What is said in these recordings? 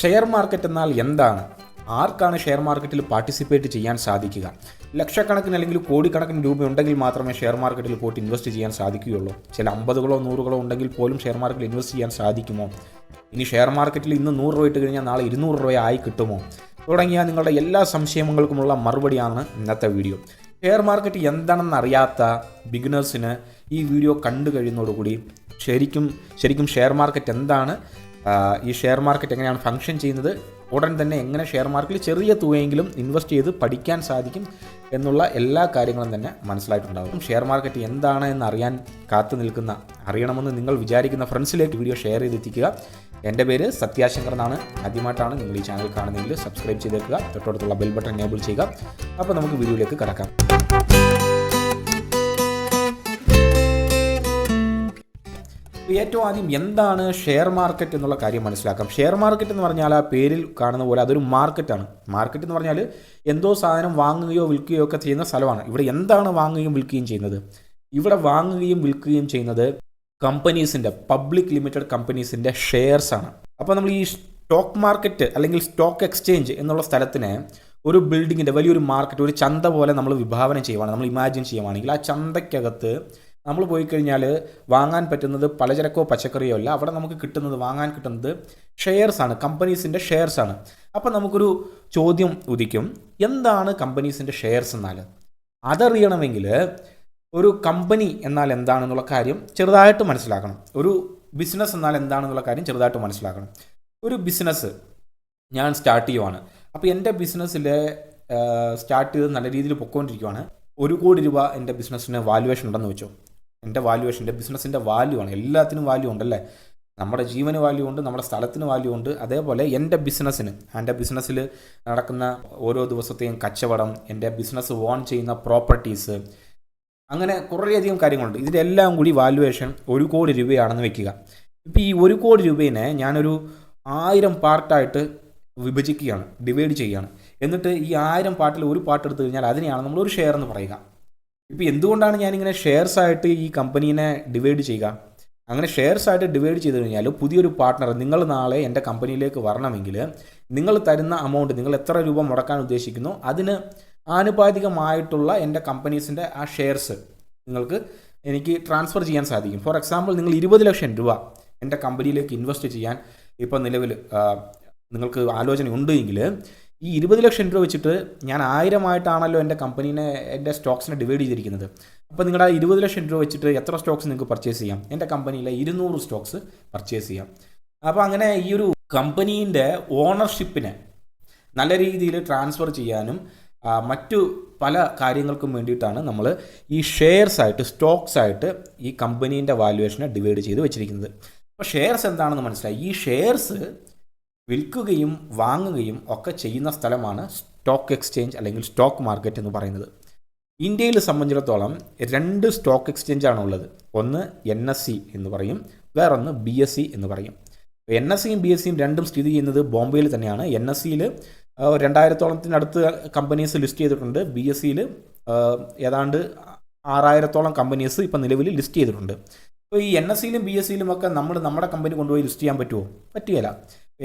Share market എന്നാൽ എന്താണ്? ആർക്കാണ് ഷെയർ മാർക്കറ്റിൽ പാർട്ടിസിപ്പേറ്റ് ചെയ്യാൻ സാധിക്കുക? ലക്ഷക്കണക്കിന് അല്ലെങ്കിൽ കോടിക്കണക്കിന് രൂപ ഉണ്ടെങ്കിൽ മാത്രമേ ഷെയർ മാർക്കറ്റിൽ പോയിട്ട് ഇൻവെസ്റ്റ് ചെയ്യാൻ സാധിക്കുകയുള്ളൂ. ചില അമ്പതുകളോ നൂറുകളോ ഉണ്ടെങ്കിൽ പോലും ഷെയർ മാർക്കറ്റിൽ ഇൻവെസ്റ്റ് ചെയ്യാൻ സാധിക്കുമോ? ഇനി ഷെയർ മാർക്കറ്റിൽ ഇന്ന് നൂറ് രൂപ ഇട്ട് കഴിഞ്ഞാൽ നാളെ ഇരുന്നൂറ് രൂപ ആയി കിട്ടുമോ? തുടങ്ങിയ നിങ്ങളുടെ എല്ലാ സംശയങ്ങൾക്കുമുള്ള മറുപടിയാണ് ഇന്നത്തെ വീഡിയോ. ഷെയർ മാർക്കറ്റ് എന്താണെന്ന് അറിയാത്ത ബിഗിനേഴ്സിന് ഈ വീഡിയോ കണ്ടു കഴിയുന്നതോടുകൂടി ശരിക്കും ശരിക്കും ഷെയർ മാർക്കറ്റ് എന്താണ്? ഈ ഷെയർ മാർക്കറ്റ് എങ്ങനെയാണ് ഫങ്ഷൻ ചെയ്യുന്നത്? ഉടൻ തന്നെ എങ്ങനെ ഷെയർ മാർക്കറ്റിൽ ചെറിയ തുകയെങ്കിലും ഇൻവെസ്റ്റ് ചെയ്ത് പഠിക്കാൻ സാധിക്കും എന്നുള്ള എല്ലാ കാര്യങ്ങളും തന്നെ മനസ്സിലായിട്ടുണ്ടാകും ഷെയർ മാർക്കറ്റ് എന്താണ് എന്ന് അറിയാൻ കാത്തു നിൽക്കുന്ന അറിയണമെന്ന് നിങ്ങൾ വിചാരിക്കുന്ന ഫ്രണ്ട്സിലേക്ക് വീഡിയോ ഷെയർ ചെയ്തെത്തിക്കുക. എന്റെ പേര് സത്യാശങ്കർ എന്നാണ്. ആദ്യമായിട്ടാണ് നിങ്ങൾ ഈ ചാനൽ കാണുന്നതെങ്കിൽ സബ്സ്ക്രൈബ് ചെയ്തേക്കുക. തൊട്ടടുത്തുള്ള ബെൽ ബട്ടൺ എനേബിൾ ചെയ്യുക. അപ്പോൾ നമുക്ക് വീഡിയോയിലേക്ക് കടക്കാം. ഏറ്റവും ആദ്യം എന്താണ് ഷെയർ മാർക്കറ്റ് എന്നുള്ള കാര്യം മനസ്സിലാക്കാം. ഷെയർ മാർക്കറ്റ് എന്ന് പറഞ്ഞാൽ ആ പേരിൽ കാണുന്ന പോലെ അതൊരു മാർക്കറ്റാണ്. മാർക്കറ്റ് എന്ന് പറഞ്ഞാൽ എന്തോ സാധനം വാങ്ങുകയോ വിൽക്കുകയോ ഒക്കെ ചെയ്യുന്ന സ്ഥലമാണ്. ഇവിടെ എന്താണ് വാങ്ങുകയും വിൽക്കുകയും ചെയ്യുന്നത്? ഇവിടെ വാങ്ങുകയും വിൽക്കുകയും ചെയ്യുന്നത് കമ്പനീസിന്റെ പബ്ലിക് ലിമിറ്റഡ് കമ്പനീസിന്റെ ഷെയർസ് ആണ്. അപ്പോൾ നമ്മൾ ഈ സ്റ്റോക്ക് മാർക്കറ്റ് അല്ലെങ്കിൽ സ്റ്റോക്ക് എക്സ്ചേഞ്ച് എന്നുള്ള സ്ഥലത്തിന് ഒരു ബിൽഡിങ്ങിന്റെ വലിയൊരു മാർക്കറ്റ് ഒരു ചന്ത പോലെ നമ്മൾ വിഭാവനം ചെയ്യുവാണ്. നമ്മൾ ഇമാജിൻ ചെയ്യുവാണെങ്കിൽ ആ ചന്തയ്ക്കകത്ത് നമ്മൾ പോയി കഴിഞ്ഞാൽ വാങ്ങാൻ പറ്റുന്നത് പലചരക്കോ പച്ചക്കറിയോ അല്ല. അവിടെ നമുക്ക് കിട്ടുന്നത് വാങ്ങാൻ കിട്ടുന്നത് ഷെയർസ് ആണ് കമ്പനീസിന്റെ ഷെയർസ് ആണ്. അപ്പം നമുക്കൊരു ചോദ്യം ഉദിക്കും. എന്താണ് കമ്പനീസിന്റെ ഷെയർസ് എന്നാൽ അതറിയണമെങ്കിൽ ഒരു കമ്പനി എന്നാൽ എന്താണെന്നുള്ള കാര്യം ചെറുതായിട്ട് മനസ്സിലാക്കണം. ഒരു ബിസിനസ് എന്നാൽ എന്താണെന്നുള്ള കാര്യം ചെറുതായിട്ട് മനസ്സിലാക്കണം. ഒരു ബിസിനസ് ഞാൻ സ്റ്റാർട്ട് ചെയ്യുവാണ്. അപ്പോൾ എന്റെ ബിസിനസ്സിൽ സ്റ്റാർട്ട് ചെയ്ത് നല്ല രീതിയിൽ പൊക്കോണ്ടിരിക്കുവാണ്. ഒരു കോടി രൂപ എന്റെ ബിസിനസ്സിന് വാല്യുവേഷൻ ഉണ്ടെന്ന് വെച്ചോ. എന്റെ വാല്യുവേഷൻ എന്റെ ബിസിനസ്സിന്റെ വാല്യൂ ആണ്. എല്ലാത്തിനും വാല്യൂ ഉണ്ടല്ലേ? നമ്മുടെ ജീവന് വാല്യൂ ഉണ്ട് നമ്മുടെ സ്ഥലത്തിന് വാല്യൂ ഉണ്ട്. അതേപോലെ എന്റെ ബിസിനസ്സിന് എന്റെ ബിസിനസ്സിൽ നടക്കുന്ന ഓരോ ദിവസത്തെയും കച്ചവടം എന്റെ ബിസിനസ് ഓൺ ചെയ്യുന്ന പ്രോപ്പർട്ടീസ് അങ്ങനെ കുറേയധികം കാര്യങ്ങളുണ്ട്. ഇതിന്റെ എല്ലാം കൂടി വാല്യുവേഷൻ ഒരു കോടി രൂപയാണെന്ന് വെക്കുക. ഇപ്പോൾ ഈ ഒരു കോടി രൂപയെ ഞാനൊരു ആയിരം പാർട്ടായിട്ട് വിഭജിക്കുകയാണ് ഡിവൈഡ് ചെയ്യുകയാണ്. എന്നിട്ട് ഈ ആയിരം പാട്ടിൽ ഒരു പാട്ട് എടുത്തു കഴിഞ്ഞാൽ അതിനെയാണ് നമ്മൾ ഒരു ഷെയർ എന്ന് പറയുക. ഇപ്പോൾ എന്തുകൊണ്ടാണ് ഞാനിങ്ങനെ ഷെയർസ് ആയിട്ട് ഈ കമ്പനീനെ ഡിവൈഡ് ചെയ്യുക? അങ്ങനെ ഷെയർസ് ആയിട്ട് ഡിവൈഡ് ചെയ്ത് കഴിഞ്ഞാൽ പുതിയൊരു പാർട്ട്ണർ നിങ്ങൾ നാളെ എന്റെ കമ്പനിയിലേക്ക് വരണമെങ്കിൽ നിങ്ങൾ തരുന്ന എമൗണ്ട് നിങ്ങൾ എത്ര രൂപ മുടക്കാൻ ഉദ്ദേശിക്കുന്നു അതിന് ആനുപാതികമായിട്ടുള്ള എന്റെ കമ്പനീസിന്റെ ആ ഷെയർസ് നിങ്ങൾക്ക് എനിക്ക് ട്രാൻസ്ഫർ ചെയ്യാൻ സാധിക്കും. ഫോർ എക്സാമ്പിൾ നിങ്ങൾ ഇരുപത് ലക്ഷം രൂപ എന്റെ കമ്പനിയിലേക്ക് ഇൻവെസ്റ്റ് ചെയ്യാൻ ഇപ്പോൾ നിലവിൽ നിങ്ങൾക്ക് ആലോചന എങ്കിൽ ഈ ഇരുപത് ലക്ഷം രൂപ വെച്ചിട്ട് ഞാൻ ആയിരമായിട്ടാണല്ലോ എന്റെ കമ്പനീനെ എന്റെ സ്റ്റോക്സിനെ ഡിവൈഡ് ചെയ്തിരിക്കുന്നത്. അപ്പോൾ നിങ്ങളുടെ ഇരുപത് ലക്ഷം രൂപ വെച്ചിട്ട് എത്ര സ്റ്റോക്സ് നിങ്ങൾക്ക് പർച്ചേസ് ചെയ്യാം? എന്റെ കമ്പനിയിലെ ഇരുന്നൂറ് സ്റ്റോക്സ് പർച്ചേസ് ചെയ്യാം. അപ്പോൾ അങ്ങനെ ഈ ഒരു കമ്പനീന്റെ ഓണർഷിപ്പിനെ നല്ല രീതിയിൽ ട്രാൻസ്ഫർ ചെയ്യാനും മറ്റു പല കാര്യങ്ങൾക്കും വേണ്ടിയിട്ടാണ് നമ്മൾ ഈ ഷെയർസ് ആയിട്ട് സ്റ്റോക്സ് ആയിട്ട് ഈ കമ്പനീന്റെ വാല്യുവേഷനെ ഡിവൈഡ് ചെയ്ത് വെച്ചിരിക്കുന്നത്. അപ്പോൾ ഷെയർസ് എന്താണെന്ന് മനസ്സിലായി? ഈ ഷെയർസ് വിൽക്കുകയും വാങ്ങുകയും ഒക്കെ ചെയ്യുന്ന സ്ഥലമാണ് സ്റ്റോക്ക് എക്സ്ചേഞ്ച് അല്ലെങ്കിൽ സ്റ്റോക്ക് മാർക്കറ്റ് എന്ന് പറയുന്നത്. ഇന്ത്യയിൽ സംബന്ധിച്ചിടത്തോളം രണ്ട് സ്റ്റോക്ക് എക്സ്ചേഞ്ച് ഉള്ളത്. ഒന്ന് എൻ എസ് സി എന്ന് പറയും. വേറൊന്ന് ബി എസ് സി എന്ന് പറയും. എൻ എസ് സിയും ബി എസ് സിയും രണ്ടും സ്ഥിതി ചെയ്യുന്നത് ബോംബെയിൽ തന്നെയാണ്. എൻ എസ് സിയിൽ രണ്ടായിരത്തോളത്തിനടുത്ത് കമ്പനീസ് ലിസ്റ്റ് ചെയ്തിട്ടുണ്ട്. ബി എസ് സിയിൽ ഏതാണ്ട് ആറായിരത്തോളം കമ്പനീസ് ഇപ്പം നിലവിൽ ലിസ്റ്റ് ചെയ്തിട്ടുണ്ട്. അപ്പോൾ ഈ എൻ എസ് സിയിലും ബി എസ് സിയിലും ഒക്കെ നമ്മൾ നമ്മുടെ കമ്പനി കൊണ്ടുപോയി ലിസ്റ്റ് ചെയ്യാൻ പറ്റുമോ പറ്റുകയില്ല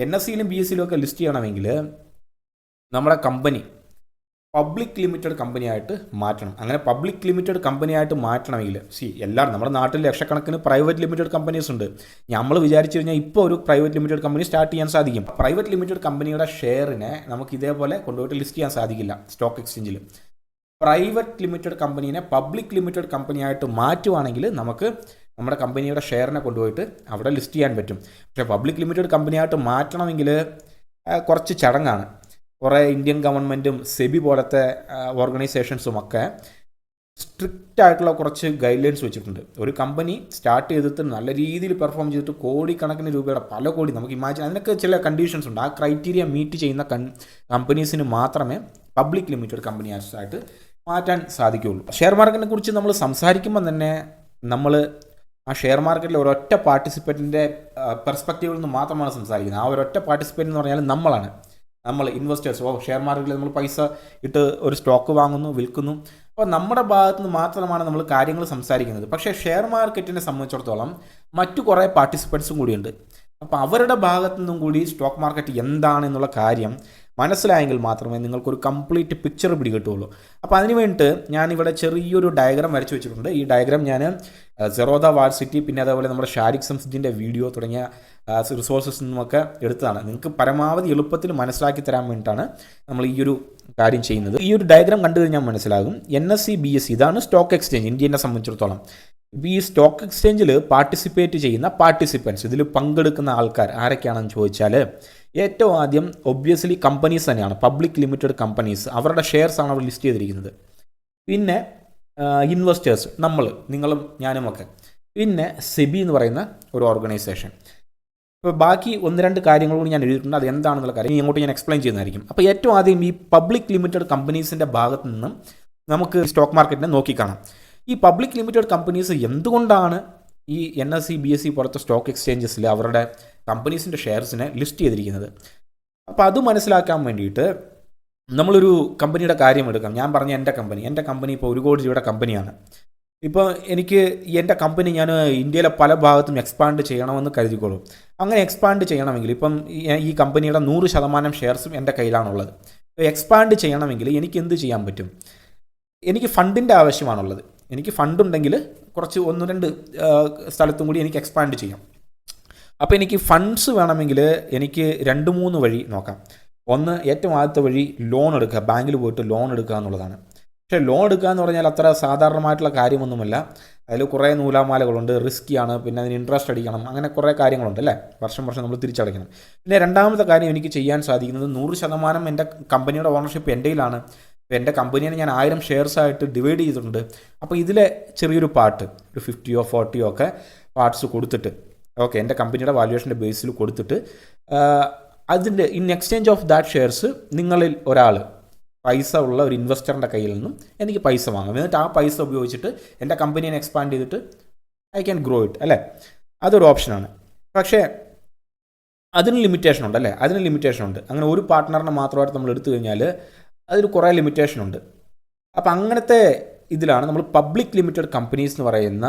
എൻ എസ് സിയിലും ബി എസ് സിയിലും ഒക്കെ ലിസ്റ്റ് ചെയ്യണമെങ്കിൽ നമ്മുടെ കമ്പനി പബ്ലിക് ലിമിറ്റഡ് കമ്പനിയായിട്ട് മാറ്റണം. അങ്ങനെ പബ്ലിക് ലിമിറ്റഡ് കമ്പനിയായിട്ട് മാറ്റണമെങ്കിൽ സി എല്ലാവരും നമ്മുടെ നാട്ടിൽ ലക്ഷക്കണക്കിന് പ്രൈവറ്റ് ലിമിറ്റഡ് കമ്പനീസ് ഉണ്ട്. നമ്മൾ വിചാരിച്ചു കഴിഞ്ഞാൽ ഇപ്പോൾ ഒരു പ്രൈവറ്റ് ലിമിറ്റഡ് കമ്പനി സ്റ്റാർട്ട് ചെയ്യാൻ സാധിക്കും. പ്രൈവറ്റ് ലിമിറ്റഡ് കമ്പനിയുടെ ഷെയറിനെ നമുക്ക് ഇതേപോലെ കൊണ്ടുപോയിട്ട് ലിസ്റ്റ് ചെയ്യാൻ സാധിക്കില്ല സ്റ്റോക്ക് എക്സ്ചേഞ്ചിൽ പ്രൈവറ്റ് ലിമിറ്റഡ് കമ്പനീനെ പബ്ലിക് ലിമിറ്റഡ് കമ്പനിയായിട്ട് മാറ്റുവാണെങ്കിൽ നമുക്ക് നമ്മുടെ കമ്പനിയുടെ ഷെയറിനെ കൊണ്ടുപോയിട്ട് അവിടെ ലിസ്റ്റ് ചെയ്യാൻ പറ്റും. പക്ഷേ പബ്ലിക് ലിമിറ്റഡ് കമ്പനിയായിട്ട് മാറ്റണമെങ്കിൽ കുറച്ച് ചടങ്ങാണ്. കുറേ ഇന്ത്യൻ ഗവൺമെന്റും സെബി പോലത്തെ ഓർഗനൈസേഷൻസും ഒക്കെ സ്ട്രിക്റ്റ് ആയിട്ടുള്ള കുറച്ച് ഗൈഡ് ലൈൻസ് വെച്ചിട്ടുണ്ട്. ഒരു കമ്പനി സ്റ്റാർട്ട് ചെയ്തിട്ട് നല്ല രീതിയിൽ പെർഫോം ചെയ്തിട്ട് കോടിക്കണക്കിന് രൂപയുടെ പല കോടി നമുക്ക് ഇമാജിൻ അതിനൊക്കെ ചില കണ്ടീഷൻസ് ഉണ്ട്. ആ ക്രൈറ്റീരിയ മീറ്റ് ചെയ്യുന്ന കമ്പനീസിന് മാത്രമേ പബ്ലിക് ലിമിറ്റഡ് കമ്പനി ആയിട്ട് മാറ്റാൻ സാധിക്കുകയുള്ളൂ. ഷെയർ മാർക്കറ്റിനെ കുറിച്ച് നമ്മൾ സംസാരിക്കുമ്പോൾ തന്നെ നമ്മൾ ആ ഷെയർ മാർക്കറ്റിലെ ഒരൊറ്റ പാർട്ടിസിപ്പന്റിന്റെ പെർസ്പെക്റ്റീവിൽ നിന്ന് മാത്രമാണ് സംസാരിക്കുന്നത്. ആ ഒരൊറ്റ പാർട്ടിസിപ്പന്റ് എന്ന് പറഞ്ഞാൽ നമ്മളാണ്. നമ്മൾ ഇൻവെസ്റ്റേഴ്സ് ഓ ഷെയർ മാർക്കറ്റിൽ നമ്മൾ പൈസ ഇട്ട് ഒരു സ്റ്റോക്ക് വാങ്ങുന്നു വിൽക്കുന്നു. അപ്പോൾ നമ്മുടെ ഭാഗത്തു നിന്ന് മാത്രമാണ് നമ്മൾ കാര്യങ്ങൾ സംസാരിക്കുന്നത്. പക്ഷേ ഷെയർ മാർക്കറ്റിനെ സംബന്ധിച്ചിടത്തോളം മറ്റു കുറേ പാർട്ടിസിപ്പൻസും കൂടിയുണ്ട്. അപ്പോൾ അവരുടെ ഭാഗത്തു നിന്നും കൂടി സ്റ്റോക്ക് മാർക്കറ്റ് എന്താണെന്നുള്ള കാര്യം മനസ്സിലായെങ്കിൽ മാത്രമേ നിങ്ങൾക്കൊരു കംപ്ലീറ്റ് പിക്ചർ പിടികിട്ടുള്ളൂ അപ്പോൾ അതിന് വേണ്ടിയിട്ട് ഞാനിവിടെ ചെറിയൊരു ഡയഗ്രാം വരച്ച് വെച്ചിട്ടുണ്ട്. ഈ ഡയഗ്രാം ഞാൻ സെറോദ വാർസിറ്റി പിന്നെ അതേപോലെ നമ്മുടെ ഷാരിക് സംസിന്റെ വീഡിയോ തുടങ്ങിയ റിസോഴ്സസ് നിന്നുമൊക്കെ എടുത്തതാണ്. നിങ്ങൾക്ക് പരമാവധി എളുപ്പത്തിൽ മനസ്സിലാക്കി തരാൻ വേണ്ടിയിട്ടാണ് നമ്മൾ ഈ ഒരു കാര്യം ചെയ്യുന്നത്. ഈ ഒരു ഡയഗ്രാം കണ്ടു കഴിഞ്ഞാൽ മനസ്സിലാകും. N S C B S ഇതാണ് സ്റ്റോക്ക് എക്സ്ചേഞ്ച് ഇന്ത്യനെ സംബന്ധിച്ചിടത്തോളം. ഇപ്പോൾ ഈ സ്റ്റോക്ക് എക്സ്ചേഞ്ചിൽ പാർട്ടിസിപ്പേറ്റ് ചെയ്യുന്ന പാർട്ടിസിപ്പൻസ് ഇതിൽ പങ്കെടുക്കുന്ന ആൾക്കാർ ആരൊക്കെയാണെന്ന് ചോദിച്ചാൽ ഏറ്റവും ആദ്യം ഒബ്വിയസ്ലി കമ്പനീസ് തന്നെയാണ്. പബ്ലിക് ലിമിറ്റഡ് കമ്പനീസ് അവരുടെ ഷെയർസ് ആണ് അവർ ലിസ്റ്റ് ചെയ്തിരിക്കുന്നത്. പിന്നെ ഇൻവെസ്റ്റേഴ്സ് നമ്മൾ നിങ്ങളും ഞാനുമൊക്കെ പിന്നെ സെബി എന്ന് പറയുന്ന ഒരു ഓർഗനൈസേഷൻ ഇപ്പോൾ ബാക്കി ഒന്ന് രണ്ട് കാര്യങ്ങൾ കൂടി ഞാൻ എഴുതിയിട്ടുണ്ട്. അത് എന്താണെന്നുള്ള കാര്യം ഇങ്ങോട്ട് ഞാൻ എക്സ്പ്ലെയിൻ ചെയ്യുന്നതായിരിക്കും. അപ്പോൾ ഏറ്റവും ആദ്യം ഈ പബ്ലിക് ലിമിറ്റഡ് കമ്പനീസിന്റെ ഭാഗത്ത് നിന്നും നമുക്ക് സ്റ്റോക്ക് മാർക്കറ്റിനെ നോക്കിക്കാണാം ഈ പബ്ലിക് ലിമിറ്റഡ് കമ്പനീസ് എന്തുകൊണ്ടാണ് ഈ N S C B S C പോലത്തെ സ്റ്റോക്ക് എക്സ്ചേഞ്ചസിൽ അവരുടെ കമ്പനീസിന്റെ ഷെയർസിനെ ലിസ്റ്റ് ചെയ്തിരിക്കുന്നത്. അപ്പോൾ അത് മനസ്സിലാക്കാൻ വേണ്ടിയിട്ട് നമ്മളൊരു കമ്പനിയുടെ കാര്യം എടുക്കാം. ഞാൻ പറഞ്ഞ എന്റെ കമ്പനി. എന്റെ കമ്പനി ഇപ്പോൾ ഒരു കോടി രൂപയുടെ കമ്പനിയാണ്. ഇപ്പോൾ എനിക്ക് എന്റെ കമ്പനി ഞാൻ ഇന്ത്യയിലെ പല ഭാഗത്തും എക്സ്പാൻഡ് ചെയ്യണമെന്ന് കരുതിക്കോളും. അങ്ങനെ എക്സ്പാൻഡ് ചെയ്യണമെങ്കിൽ ഇപ്പം ഈ- കമ്പനിയുടെ നൂറ് ശതമാനം ഷെയർസും എന്റെ കയ്യിലാണുള്ളത്. എക്സ്പാൻഡ് ചെയ്യണമെങ്കിൽ എനിക്ക് എന്ത് ചെയ്യാൻ പറ്റും? എനിക്ക് ഫണ്ടിന്റെ ആവശ്യമാണുള്ളത്. എനിക്ക് ഫണ്ടുണ്ടെങ്കിൽ കുറച്ച് ഒന്ന് രണ്ട് സ്ഥലത്തും കൂടി എനിക്ക് എക്സ്പാൻഡ് ചെയ്യാം. അപ്പോൾ എനിക്ക് ഫണ്ട്സ് വേണമെങ്കിൽ എനിക്ക് രണ്ട് മൂന്ന് വഴി നോക്കാം. ഒന്ന് ഏറ്റവും ആദ്യത്തെ വഴി ലോൺ എടുക്കുക. ബാങ്കിൽ പോയിട്ട് ലോൺ എടുക്കുക എന്നുള്ളതാണ്. പക്ഷേ ലോൺ എടുക്കുക എന്ന് പറഞ്ഞാൽ അത്ര സാധാരണമായിട്ടുള്ള കാര്യമൊന്നുമല്ല. അതിൽ കുറേ നൂലാമാലകളുണ്ട്. റിസ്ക്കിയാണ് പിന്നെ അതിന് ഇൻട്രസ്റ്റ് അടിക്കണം. അങ്ങനെ കുറേ കാര്യങ്ങളുണ്ട് അല്ലേ? വർഷം വർഷം നമ്മൾ തിരിച്ചടയ്ക്കണം. പിന്നെ രണ്ടാമത്തെ കാര്യം എനിക്ക് ചെയ്യാൻ സാധിക്കുന്നത് നൂറ് ശതമാനം എന്റെ കമ്പനിയുടെ ഓണർഷിപ്പ് എന്റെ കയ്യിലാണ്. ഇപ്പോൾ എന്റെ കമ്പനിയെ ഞാൻ ആയിരം ഷെയർസ് ആയിട്ട് ഡിവൈഡ് ചെയ്തിട്ടുണ്ട്. അപ്പോൾ ഇതിലെ ചെറിയൊരു പാർട്ട് ഒരു ഫിഫ്റ്റിയോ ഫോർട്ടിയോ ഒക്കെ പാർട്സ് കൊടുത്തിട്ട് ഓക്കെ എന്റെ കമ്പനിയുടെ വാല്യുവേഷന്റെ ബേസിൽ കൊടുത്തിട്ട് അതിന്റെ in exchange of that shares നിങ്ങളിൽ ഒരാൾ പൈസ ഉള്ള ഒരു ഇൻവെസ്റ്ററിന്റെ കയ്യിൽ നിന്നും എനിക്ക് പൈസ വാങ്ങാം. എന്നിട്ട് ആ പൈസ ഉപയോഗിച്ചിട്ട് എന്റെ കമ്പനിയെ എക്സ്പാൻഡ് ചെയ്തിട്ട് ഐ ക്യാൻ ഗ്രോ ഇറ്റ് അല്ലേ? അതൊരു ഓപ്ഷനാണ് പക്ഷേ അതിന് ലിമിറ്റേഷൻ ഉണ്ട് അല്ലേ? അതിന് ലിമിറ്റേഷൻ ഉണ്ട്. അങ്ങനെ ഒരു പാർട്ട്ണറിനെ മാത്രമായിട്ട് നമ്മൾ എടുത്തു കഴിഞ്ഞാൽ അതിൽ കുറേ ലിമിറ്റേഷൻ ഉണ്ട്. അപ്പം അങ്ങനത്തെ ഇതിലാണ് നമ്മൾ പബ്ലിക് ലിമിറ്റഡ് കമ്പനീസ് എന്ന് പറയുന്ന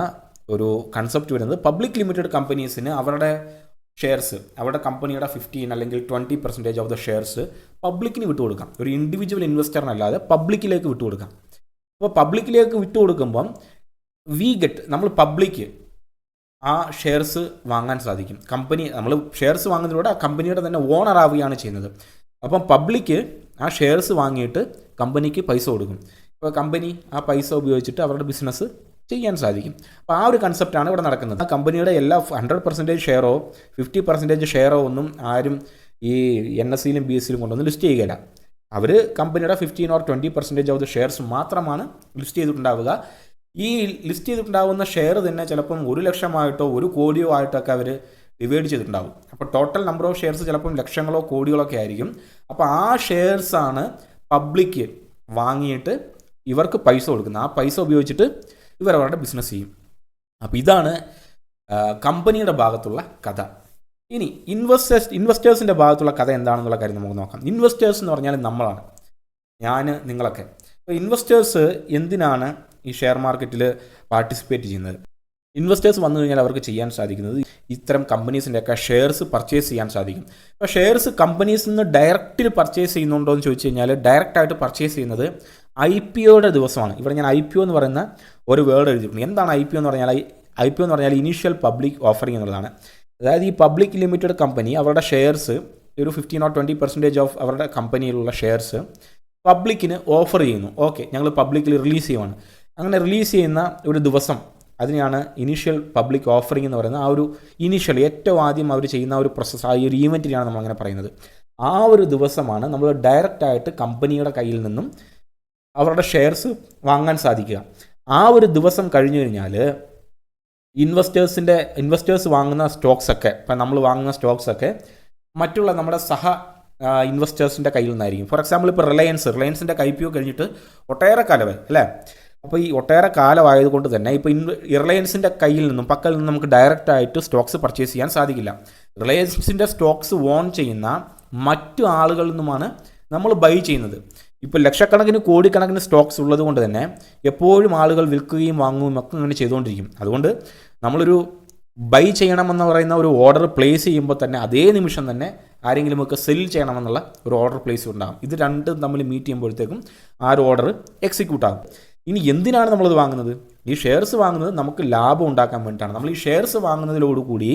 ഒരു കൺസെപ്റ്റ് വരുന്നത് പബ്ലിക് ലിമിറ്റഡ് കമ്പനീസിന് അവരുടെ ഷെയർസ് അവരുടെ കമ്പനിയുടെ ഫിഫ്റ്റീൻ അല്ലെങ്കിൽ twenty percentage of the shares പബ്ലിക്കിന് വിട്ടുകൊടുക്കാം ഒരു ഇൻഡിവിജ്വൽ ഇൻവെസ്റ്ററിനല്ലാതെ പബ്ലിക്കിലേക്ക് വിട്ടുകൊടുക്കാം അപ്പോൾ പബ്ലിക്കിലേക്ക് വിട്ടുകൊടുക്കുമ്പം വി ഗെറ്റ് നമ്മൾ പബ്ലിക്ക് ആ ഷെയർസ് വാങ്ങാൻ സാധിക്കും. കമ്പനി നമ്മൾ ഷെയർസ് വാങ്ങുന്നതിലൂടെ ആ കമ്പനിയുടെ തന്നെ ഓണർ ആവുകയാണ് ചെയ്യുന്നത്. അപ്പം പബ്ലിക്ക് ആ ഷെയർസ് വാങ്ങിയിട്ട് കമ്പനിക്ക് പൈസ കൊടുക്കും. ഇപ്പോൾ കമ്പനി ആ പൈസ ഉപയോഗിച്ചിട്ട് അവരുടെ ബിസിനസ് ചെയ്യാൻ സാധിക്കും. അപ്പോൾ ആ ഒരു കൺസെപ്റ്റാണ് ഇവിടെ നടക്കുന്നത്. ആ കമ്പനിയുടെ എല്ലാ ഹൺഡ്രഡ് പെർസെന്റേജ് ഷെയറോ ഫിഫ്റ്റി പെർസെന്റേജ് ഷെയറോ ഒന്നും ആരും ഈ എൻ എസ് സിയിലും ബി എസ് സിയിലും കൊണ്ടൊന്നും ലിസ്റ്റ് ചെയ്യുകയില്ല. അവർ കമ്പനിയുടെ fifteen or twenty percentage of the shares മാത്രമാണ് ലിസ്റ്റ് ചെയ്തിട്ടുണ്ടാവുക. ഈ ലിസ്റ്റ് ചെയ്തിട്ടുണ്ടാവുന്ന ഷെയർ തന്നെ ചിലപ്പം ഒരു ലക്ഷമായിട്ടോ ഒരു കോടിയോ ആയിട്ടൊക്കെ അവർ ഡിവൈഡ് ചെയ്തിട്ടുണ്ടാവും. അപ്പോൾ ടോട്ടൽ നമ്പർ ഓഫ് ഷെയർസ് ചിലപ്പം ലക്ഷങ്ങളോ കോടികളോ ഒക്കെ ആയിരിക്കും. അപ്പോൾ ആ ഷെയർസാണ് പബ്ലിക്ക് വാങ്ങിയിട്ട് ഇവർക്ക് പൈസ കൊടുക്കുന്നത്. ആ പൈസ ഉപയോഗിച്ചിട്ട് ഇവർ അവരുടെ ബിസിനസ് ചെയ്യും. അപ്പോൾ ഇതാണ് കമ്പനിയുടെ ഭാഗത്തുള്ള കഥ. ഇനി ഇൻവെസ്റ്റേഴ്സ് ഇൻവെസ്റ്റേഴ്സിന്റെ ഭാഗത്തുള്ള കഥ എന്താണെന്നുള്ള കാര്യം നമുക്ക് നോക്കാം. ഇൻവെസ്റ്റേഴ്സ് എന്ന് പറഞ്ഞാൽ നമ്മളാണ്. ഞാൻ നിങ്ങളൊക്കെ. അപ്പോൾ ഇൻവെസ്റ്റേഴ്സ് എന്തിനാണ് ഈ ഷെയർ മാർക്കറ്റിൽ പാർട്ടിസിപ്പേറ്റ് ചെയ്യുന്നത്? ഇൻവെസ്റ്റേഴ്സ് വന്നു കഴിഞ്ഞാൽ അവർക്ക് ചെയ്യാൻ സാധിക്കുന്നത് ഇത്തരം കമ്പനീസിന്റെയൊക്കെ ഷെയർസ് പർച്ചേസ് ചെയ്യാൻ സാധിക്കും. അപ്പോൾ ഷെയർസ് കമ്പനീസിൽ നിന്ന് ഡയറക്റ്റിൽ പർച്ചേസ് ചെയ്യുന്നുണ്ടോ എന്ന് ചോദിച്ചു കഴിഞ്ഞാൽ ഡയറക്റ്റായിട്ട് പർച്ചേസ് ചെയ്യുന്നത് ഐ പി ഒയുടെ ദിവസമാണ്. ഇവിടെ ഞാൻ ഐ പി ഒ എന്ന് പറയുന്ന ഒരു വേർഡ് എഴുതിയിട്ടുണ്ട്. എന്താണ് ഐ പി ഒ എന്ന് പറഞ്ഞാൽ ഐ പി ഒ എന്ന് പറഞ്ഞാൽ ഇനീഷ്യൽ പബ്ലിക് ഓഫറിംഗ് എന്നുള്ളതാണ്. അതായത് ഈ പബ്ലിക് ലിമിറ്റഡ് കമ്പനി അവരുടെ ഷെയർസ് ഒരു fifteen or twenty percentage of അവരുടെ കമ്പനിയിലുള്ള ഷെയർസ് പബ്ലിക്കിന് ഓഫർ ചെയ്യുന്നു. ഓക്കെ ഞങ്ങൾ പബ്ലിക്കിൽ റിലീസ് ചെയ്യുവാണ്. അങ്ങനെ റിലീസ് ചെയ്യുന്ന ഒരു ദിവസം അതിനെയാണ് ഇനീഷ്യൽ പബ്ലിക് ഓഫറിംഗ് എന്ന് പറയുന്നത്. ആ ഒരു ഇനീഷ്യൽ ഏറ്റവും ആദ്യം അവർ ചെയ്യുന്ന ഒരു പ്രോസസ്സ് ആ ഒരു ഈവന്റിനെയാണ് നമ്മൾ അങ്ങനെ പറയുന്നത്. ആ ഒരു ദിവസമാണ് നമ്മൾ ഡയറക്റ്റായിട്ട് കമ്പനിയുടെ കയ്യിൽ നിന്നും അവരുടെ ഷെയർസ് വാങ്ങാൻ സാധിക്കുക. ആ ഒരു ദിവസം കഴിഞ്ഞു കഴിഞ്ഞാൽ ഇൻവെസ്റ്റേഴ്സിന്റെ ഇൻവെസ്റ്റേഴ്സ് വാങ്ങുന്ന സ്റ്റോക്സ് ഒക്കെ ഇപ്പം നമ്മൾ വാങ്ങുന്ന സ്റ്റോക്സ് ഒക്കെ മറ്റുള്ള നമ്മുടെ സഹ ഇൻവെസ്റ്റേഴ്സിന്റെ കയ്യിൽ നിന്നായിരിക്കും. ഫോർ എക്സാമ്പിൾ ഇപ്പോൾ റിലയൻസ് റിലയൻസിന്റെ കൈപ്പിയോ കഴിഞ്ഞിട്ട് ഒട്ടേറെ കാലമായി അല്ലേ? അപ്പോൾ ഈ ഒട്ടേറെ കാലമായതുകൊണ്ട് തന്നെ ഇപ്പോൾ ഇൻ റിലയൻസിന്റെ കയ്യിൽ നിന്നും പക്കൽ നിന്നും നമുക്ക് ഡയറക്റ്റ് ആയിട്ട് സ്റ്റോക്സ് പർച്ചേസ് ചെയ്യാൻ സാധിക്കില്ല. റിലയൻസിന്റെ സ്റ്റോക്സ് ഓൺ ചെയ്യുന്ന മറ്റു ആളുകളിൽ നിന്നുമാണ് നമ്മൾ ബൈ ചെയ്യുന്നത്. ഇപ്പോൾ ലക്ഷക്കണക്കിന് കോടിക്കണക്കിന് സ്റ്റോക്സ് ഉള്ളത് കൊണ്ട് തന്നെ എപ്പോഴും ആളുകൾ വിൽക്കുകയും വാങ്ങുകയും ഒക്കെ അങ്ങനെ ചെയ്തുകൊണ്ടിരിക്കും. അതുകൊണ്ട് നമ്മളൊരു ബൈ ചെയ്യണമെന്ന് പറയുന്ന ഒരു ഓർഡർ പ്ലേസ് ചെയ്യുമ്പോൾ തന്നെ അതേ നിമിഷം തന്നെ ആരെങ്കിലും ആരെങ്കിലുമൊക്കെ സെൽ ചെയ്യണമെന്നുള്ള ഒരു ഓർഡർ പ്ലേസ് ഉണ്ടാകും ഇത് രണ്ടും തമ്മിൽ മീറ്റ് ചെയ്യുമ്പോഴത്തേക്കും ആ ഒരു ഓർഡർ എക്സിക്യൂട്ട് ആകും. ഇനി എന്തിനാണ് നമ്മളത് വാങ്ങുന്നത്? ഈ ഷെയർസ് വാങ്ങുന്നത് നമുക്ക് ലാഭം ഉണ്ടാക്കാൻ വേണ്ടിയിട്ടാണ്. നമ്മൾ ഈ ഷെയർസ് വാങ്ങുന്നതിലോടുകൂടി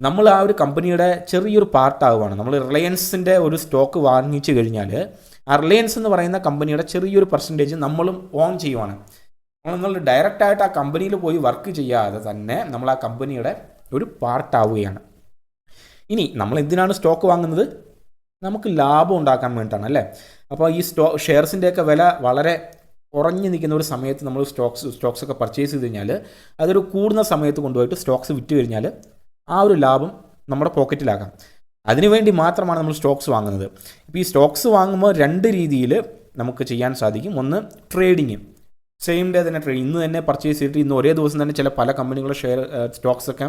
നമ്മൾ ആ ഒരു കമ്പനിയുടെ ചെറിയൊരു പാർട്ടാവുകയാണ് നമ്മൾ റിലയൻസിന്റെ ഒരു സ്റ്റോക്ക് വാങ്ങിച്ചു കഴിഞ്ഞാൽ ആ റിലയൻസ് എന്ന് പറയുന്ന കമ്പനിയുടെ ചെറിയൊരു പെർസെന്റേജ് നമ്മളും ഓൺ ചെയ്യുവാണ്. നമ്മൾ ഡയറക്റ്റായിട്ട് ആ കമ്പനിയിൽ പോയി വർക്ക് ചെയ്യാതെ തന്നെ നമ്മൾ ആ കമ്പനിയുടെ ഒരു പാർട്ടാവുകയാണ് ഇനി നമ്മൾ എന്തിനാണ് സ്റ്റോക്ക് വാങ്ങുന്നത്? നമുക്ക് ലാഭം ഉണ്ടാക്കാൻ വേണ്ടിയിട്ടാണ് അല്ലേ? അപ്പോൾ ഈ സ്റ്റോ ഷെയർസിന്റെയൊക്കെ വില വളരെ കുറഞ്ഞു നിൽക്കുന്ന ഒരു സമയത്ത് നമ്മൾ സ്റ്റോക്സ് സ്റ്റോക്സ് ഒക്കെ പർച്ചേസ് ചെയ്ത് കഴിഞ്ഞാൽ അതൊരു കൂടുന്ന സമയത്ത് കൊണ്ടുപോയിട്ട് സ്റ്റോക്സ് വിറ്റ് കഴിഞ്ഞാൽ ആ ഒരു ലാഭം നമ്മുടെ പോക്കറ്റിലാക്കാം അതിനുവേണ്ടി മാത്രമാണ് നമ്മൾ സ്റ്റോക്സ് വാങ്ങുന്നത്. ഇപ്പോൾ ഈ സ്റ്റോക്സ് വാങ്ങുമ്പോൾ രണ്ട് രീതിയിൽ നമുക്ക് ചെയ്യാൻ സാധിക്കും. ഒന്ന് ട്രേഡിങ് സെയിം ഡേ തന്നെ ട്രേഡ് ഇന്ന് തന്നെ പർച്ചേസ് ചെയ്തിട്ട് ഇന്ന് ഒരേ ദിവസം തന്നെ ചില പല കമ്പനികളുടെ ഷെയർ സ്റ്റോക്സ് ഒക്കെ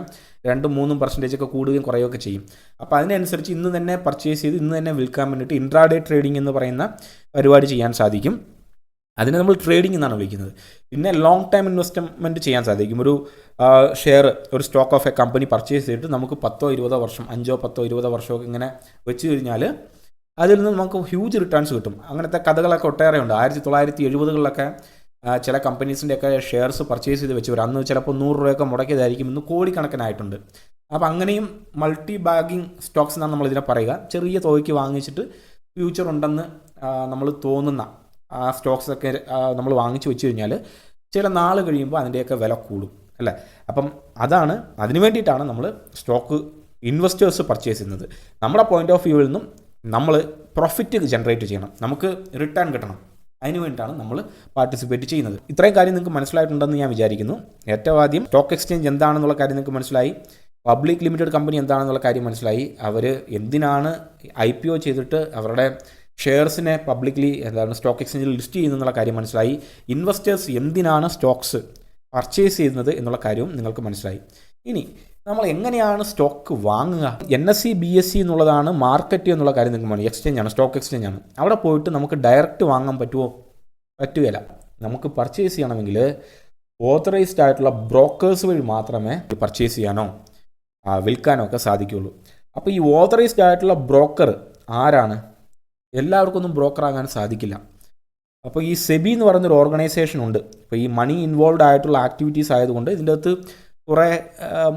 രണ്ടും മൂന്നും പെർസെന്റേജ് ഒക്കെ കൂടുകയും കുറയുകയൊക്കെ ചെയ്യും. അപ്പോൾ അതിനനുസരിച്ച് ഇന്ന് തന്നെ പർച്ചേസ് ചെയ്ത് ഇന്ന് തന്നെ വിൽക്കാൻ വേണ്ടിയിട്ട് ഇൻട്രാഡേ ട്രേഡിംഗ് എന്ന് പറയുന്ന പരിപാടി ചെയ്യാൻ സാധിക്കും. അതിനെ നമ്മൾ ട്രേഡിംഗ് എന്നാണ് വിളിക്കുന്നത്. പിന്നെ ലോങ് ടൈം ഇൻവെസ്റ്റ്മെന്റ് ചെയ്യാൻ സാധിക്കും. ഒരു ഷെയർ ഒരു stock of a company purchase ചെയ്തിട്ട് നമുക്ക് പത്തോ ഇരുപതോ വർഷം അഞ്ചോ പത്തോ ഇരുപതോ വർഷമൊക്കെ ഇങ്ങനെ വെച്ച് കഴിഞ്ഞാൽ അതിൽ നിന്ന് നമുക്ക് ഹ്യൂജ് റിട്ടേൺസ് കിട്ടും. അങ്ങനത്തെ കഥകളൊക്കെ ഒട്ടേറെ ഉണ്ട് ആയിരത്തി തൊള്ളായിരത്തി എഴുപതുകളിലൊക്കെ ചില കമ്പനീസിന്റെയൊക്കെ ഷെയർസ് പർച്ചേസ് ചെയ്ത് വെച്ചവർ അന്ന് ചിലപ്പോൾ നൂറ് രൂപയൊക്കെ മുടക്കിയതായിരിക്കും ഇന്ന് കോടിക്കണക്കിനായിട്ടുണ്ട്. അപ്പോൾ അങ്ങനെയും മൾട്ടി ബാഗിങ് സ്റ്റോക്സ് എന്നാണ് നമ്മളിതിനെ പറയുക. ചെറിയ തുകയ്ക്ക് വാങ്ങിച്ചിട്ട് ഫ്യൂച്ചർ ഉണ്ടെന്ന് നമ്മൾ തോന്നുന്ന ആ സ്റ്റോക്സൊക്കെ നമ്മൾ വാങ്ങിച്ചു വെച്ച് കഴിഞ്ഞാൽ ചില നാൾ കഴിയുമ്പോൾ അതിന്റെയൊക്കെ വില കൂടും അല്ലേ? അപ്പം അതാണ് അതിന് വേണ്ടിയിട്ടാണ് നമ്മൾ സ്റ്റോക്ക് ഇൻവെസ്റ്റേഴ്സ് പർച്ചേസ് ചെയ്യുന്നത്. നമ്മുടെ പോയിന്റ് ഓഫ് വ്യൂവിൽ നിന്നും നമ്മൾ പ്രോഫിറ്റ് ജനറേറ്റ് ചെയ്യണം. നമുക്ക് റിട്ടേൺ കിട്ടണം. അതിനു വേണ്ടിയിട്ടാണ് നമ്മൾ പാർട്ടിസിപ്പേറ്റ് ചെയ്യുന്നത്. ഇത്രയും കാര്യം നിങ്ങൾക്ക് മനസ്സിലായിട്ടുണ്ടെന്ന് ഞാൻ വിചാരിക്കുന്നു. ഏറ്റവും ആദ്യം സ്റ്റോക്ക് എക്സ്ചേഞ്ച് എന്താണെന്നുള്ള കാര്യം നിങ്ങൾക്ക് മനസ്സിലായി. പബ്ലിക് ലിമിറ്റഡ് കമ്പനി എന്താണെന്നുള്ള കാര്യം മനസ്സിലായി. അവർ എന്തിനാണ് ഐ ചെയ്തിട്ട് അവരുടെ ഷെയർസിനെ പബ്ലിക്ലി എന്താണ് സ്റ്റോക്ക് എക്സ്ചേഞ്ചിൽ ലിസ്റ്റ് ചെയ്യുന്നതെന്നുള്ള കാര്യം മനസ്സിലായി. ഇൻവെസ്റ്റേഴ്സ് എന്തിനാണ് സ്റ്റോക്സ് പർച്ചേസ് ചെയ്യുന്നത് എന്നുള്ള കാര്യവും നിങ്ങൾക്ക് മനസ്സിലായി. ഇനി നമ്മൾ എങ്ങനെയാണ് സ്റ്റോക്ക് വാങ്ങുക? N S C B S C എന്നുള്ളതാണ് മാർക്കറ്റ് എന്നുള്ള കാര്യം നിങ്ങൾക്ക് മതി എക്സ്ചേഞ്ച് ആണ് സ്റ്റോക്ക് എക്സ്ചേഞ്ച് ആണ്. അവിടെ പോയിട്ട് നമുക്ക് ഡയറക്റ്റ് വാങ്ങാൻ പറ്റുമോ പറ്റുകയില്ല. നമുക്ക് പർച്ചേസ് ചെയ്യണമെങ്കിൽ ഓത്തറൈസ്ഡ് ആയിട്ടുള്ള ബ്രോക്കേഴ്സ് വഴി മാത്രമേ പർച്ചേസ് ചെയ്യാനോ വിൽക്കാനോ ഒക്കെ സാധിക്കുകയുള്ളൂ. അപ്പോൾ ഈ ഓത്തറൈസ്ഡ് ആയിട്ടുള്ള ബ്രോക്കർ ആരാണ്? എല്ലാവർക്കും ഒന്നും ബ്രോക്കർ ആകാൻ സാധിക്കില്ല. അപ്പോൾ ഈ സെബി എന്ന് പറയുന്നൊരു ഓർഗനൈസേഷൻ ഉണ്ട്. അപ്പോൾ ഈ മണി ഇൻവോൾവ് ആയിട്ടുള്ള ആക്ടിവിറ്റീസ് ആയതുകൊണ്ട് ഇതിന്റെ അകത്ത് കുറേ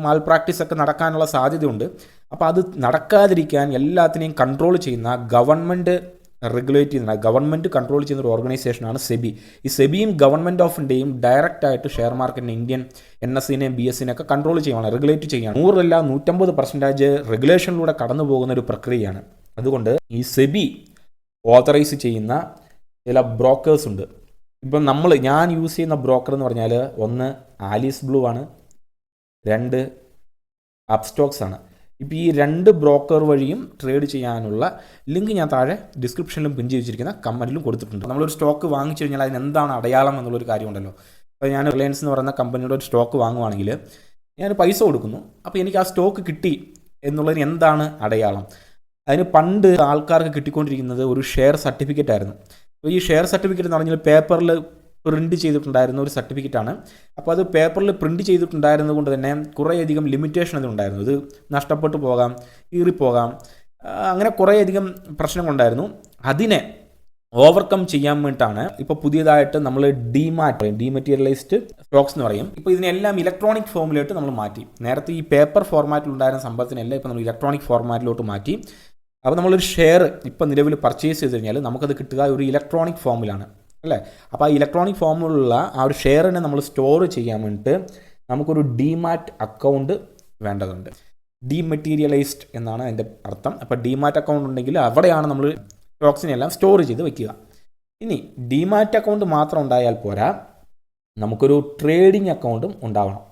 മാൽ പ്രാക്ടീസ് ഒക്കെ നടക്കാനുള്ള സാധ്യതയുണ്ട്. അപ്പോൾ അത് നടക്കാതിരിക്കാൻ എല്ലാത്തിനെയും കൺട്രോൾ ചെയ്യുന്ന ഗവൺമെന്റ് റെഗുലേറ്റ് ചെയ്യുന്ന ഗവൺമെന്റ് കൺട്രോൾ ചെയ്യുന്ന ഒരു ഓർഗനൈസേഷനാണ് സെബി. ഈ സെബിയും ഗവൺമെന്റ് ഓഫ് ഇന്ത്യയും ഡയറക്റ്റ് ആയിട്ട് ഷെയർ മാർക്കറ്റിനെ ഇന്ത്യൻ എൻ എസ് സിനെയും ബി എസ് സിനെയൊക്കെ കൺട്രോൾ ചെയ്യുകയാണ് റെഗുലേറ്റ് ചെയ്യുകയാണ് നൂറിലല്ല നൂറ്റമ്പത് പെർസെന്റേജ് റെഗുലേഷനിലൂടെ കടന്നു പോകുന്ന ഒരു പ്രക്രിയയാണ്. അതുകൊണ്ട് ഈ സെബി ഓതറൈസ് ചെയ്യുന്ന ചില ബ്രോക്കേഴ്സ് ഉണ്ട്. ഇപ്പം നമ്മൾ ഞാൻ യൂസ് ചെയ്യുന്ന ബ്രോക്കർ എന്ന് പറഞ്ഞാൽ ഒന്ന് ആലീസ് ബ്ലൂ ആണ് രണ്ട് അപ്സ്റ്റോക്സ് ആണ്. ഇപ്പോൾ ഈ രണ്ട് ബ്രോക്കർ വഴിയും ട്രേഡ് ചെയ്യാനുള്ള ലിങ്ക് ഞാൻ താഴെ ഡിസ്ക്രിപ്ഷനിലും പിൻ ചെയ്തിരിക്കുന്ന കമന്റിലും കൊടുത്തിട്ടുണ്ട്. നമ്മളൊരു സ്റ്റോക്ക് വാങ്ങിച്ചു കഴിഞ്ഞാൽ അതിന് എന്താണ് അടയാളം എന്നുള്ളൊരു കാര്യമുണ്ടല്ലോ. അപ്പോൾ ഞാൻ റിലയൻസ് എന്ന് പറയുന്ന കമ്പനിയുടെ ഒരു സ്റ്റോക്ക് വാങ്ങുവാണെങ്കിൽ ഞാൻ പൈസ കൊടുക്കുന്നു. അപ്പോൾ എനിക്ക് ആ സ്റ്റോക്ക് കിട്ടി എന്നുള്ളതിന് എന്താണ് അടയാളം? അതിന് പണ്ട് ആൾക്കാർക്ക് കിട്ടിക്കൊണ്ടിരിക്കുന്നത് ഒരു ഷെയർ സർട്ടിഫിക്കറ്റ് ആയിരുന്നു. അപ്പോൾ ഈ ഷെയർ സർട്ടിഫിക്കറ്റ് എന്ന് പറഞ്ഞാൽ പേപ്പറിൽ പ്രിന്റ് ചെയ്തിട്ടുണ്ടായിരുന്ന ഒരു സർട്ടിഫിക്കറ്റാണ് അപ്പോൾ അത് പേപ്പറിൽ പ്രിന്റ് ചെയ്തിട്ടുണ്ടായിരുന്നത് കൊണ്ട് തന്നെ കുറേയധികം ലിമിറ്റേഷൻ അതുണ്ടായിരുന്നു ഇത് നഷ്ടപ്പെട്ടു പോകാം കീറിപ്പോകാം അങ്ങനെ കുറേയധികം പ്രശ്നങ്ങളുണ്ടായിരുന്നു അതിനെ ഓവർകം ചെയ്യാൻ വേണ്ടിയിട്ടാണ് ഇപ്പോൾ പുതിയതായിട്ട് നമ്മൾ ഡിമാറ്റ് പറയും. ഡിമെറ്റീരിയലൈസ്ഡ് സ്റ്റോക്സ് എന്ന് പറയും. ഇപ്പോൾ ഇതിനെല്ലാം ഇലക്ട്രോണിക് ഫോമിലോട്ട് നമ്മൾ മാറ്റി. നേരത്തെ ഈ പേപ്പർ ഫോർമാറ്റിൽ ഉണ്ടായിരുന്ന സംഭവത്തിനെല്ലാം ഇപ്പോൾ നമ്മൾ ഇലക്ട്രോണിക് ഫോർമാറ്റിലോട്ട് മാറ്റി. അപ്പോൾ നമ്മളൊരു ഷെയർ ഇപ്പോൾ നിലവിൽ പർച്ചേസ് ചെയ്ത് കഴിഞ്ഞാൽ നമുക്കത് കിട്ടുക ഒരു ഇലക്ട്രോണിക് ഫോമിലാണ് അല്ലേ? അപ്പോൾ ആ ഇലക്ട്രോണിക് ഫോമിലുള്ള ആ ഒരു ഷെയറിനെ നമ്മൾ സ്റ്റോർ ചെയ്യാൻ വേണ്ടിയിട്ട് നമുക്കൊരു ഡിമാറ്റ് അക്കൗണ്ട് വേണ്ടതുണ്ട്. ഡീമെറ്റീരിയലൈസ്ഡ് എന്നാണ് അതിന്റെ അർത്ഥം. അപ്പോൾ ഡിമാറ്റ് അക്കൗണ്ട് ഉണ്ടെങ്കിൽ അവിടെയാണ് നമ്മൾ സ്റ്റോക്സിനെല്ലാം സ്റ്റോർ ചെയ്ത് വെക്കുക. ഇനി ഡിമാറ്റ് അക്കൗണ്ട് മാത്രം ഉണ്ടായാൽ പോരാ നമുക്കൊരു ട്രേഡിംഗ് അക്കൗണ്ടും ഉണ്ടാവണം.